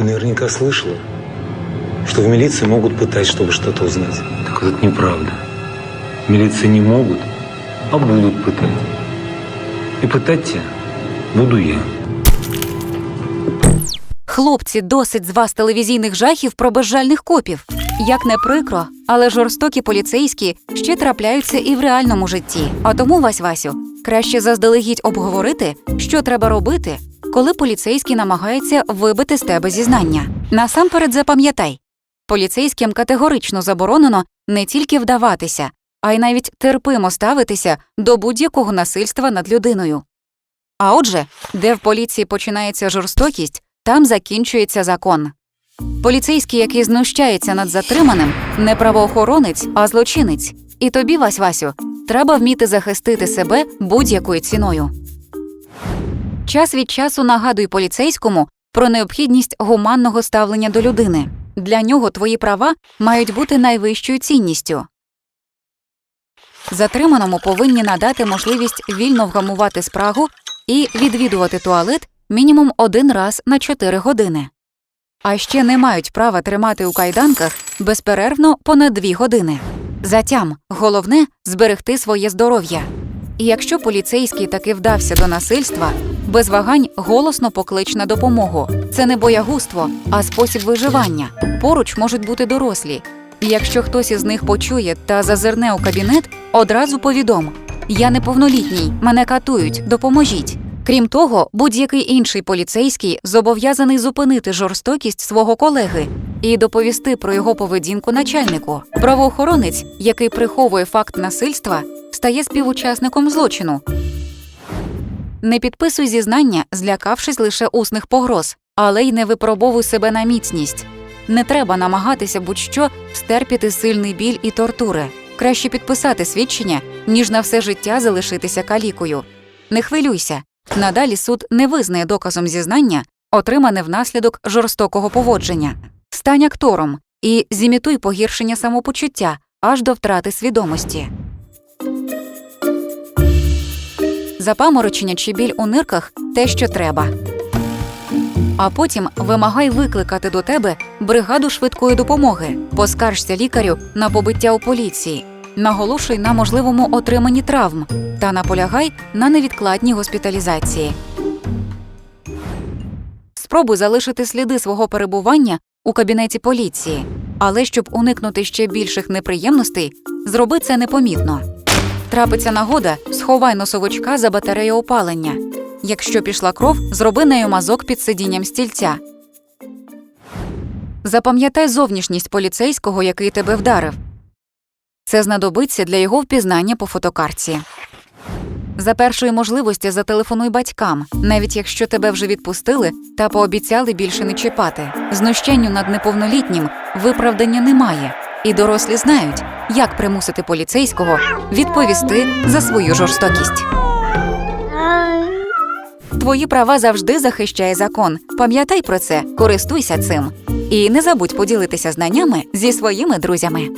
Ты наверняка слышала, что в милиции могут пытать, чтобы что-то узнать. Так вот это неправда. В милиции не могут, а будут пытать. И пытать тебя буду я. Хлопці, досить з вас телевізійних жахів про безжальних копів. Як не прикро, але жорстокі поліцейські ще трапляються і в реальному житті. А тому, Вась Васю, краще заздалегідь обговорити, що треба робити, коли поліцейський намагається вибити з тебе зізнання. Насамперед запам'ятай, поліцейським категорично заборонено не тільки вдаватися, а й навіть терпимо ставитися до будь-якого насильства над людиною. А отже, де в поліції починається жорстокість, там закінчується закон. Поліцейський, який знущається над затриманим, не правоохоронець, а злочинець. І тобі, Вась Васю, треба вміти захистити себе будь-якою ціною. Час від часу нагадуй поліцейському про необхідність гуманного ставлення до людини. Для нього твої права мають бути найвищою цінністю. Затриманому повинні надати можливість вільно вгамувати спрагу і відвідувати туалет мінімум один раз на 4 години. А ще не мають права тримати у кайданках безперервно понад 2 години. Затям головне зберегти своє здоров'я. І якщо поліцейський таки вдався до насильства, без вагань голосно поклич на допомогу. Це не боягузтво, а спосіб виживання. Поруч можуть бути дорослі. Якщо хтось із них почує та зазирне у кабінет, одразу повідом: я неповнолітній, мене катують, допоможіть. Крім того, будь-який інший поліцейський зобов'язаний зупинити жорстокість свого колеги і доповісти про його поведінку начальнику. Правоохоронець, який приховує факт насильства, стає співучасником злочину. Не підписуй зізнання, злякавшись лише усних погроз, але й не випробовуй себе на міцність. Не треба намагатися будь-що стерпіти сильний біль і тортури. Краще підписати свідчення, ніж на все життя залишитися калікою. Не хвилюйся. Надалі суд не визнає доказом зізнання, отримане внаслідок жорстокого поводження. Стань актором і зімітуй погіршення самопочуття аж до втрати свідомості. Запаморочення чи біль у нирках те, що треба. А потім вимагай викликати до тебе бригаду швидкої допомоги. Поскаржся лікарю на побиття у поліції. Наголошуй на можливому отриманні травм та наполягай на невідкладній госпіталізації. Спробуй залишити сліди свого перебування у кабінеті поліції, але щоб уникнути ще більших неприємностей, зроби це непомітно. Трапиться нагода, сховай носовичка за батарею опалення. Якщо пішла кров, зроби нею мазок під сидінням стільця. Запам'ятай зовнішність поліцейського, який тебе вдарив. Це знадобиться для його впізнання по фотокартці. За першої можливості зателефонуй батькам, навіть якщо тебе вже відпустили та пообіцяли більше не чіпати. Знущенню над неповнолітнім виправдання немає, і дорослі знають, як примусити поліцейського відповісти за свою жорстокість. Твої права завжди захищає закон. Пам'ятай про це, користуйся цим. І не забудь поділитися знаннями зі своїми друзями.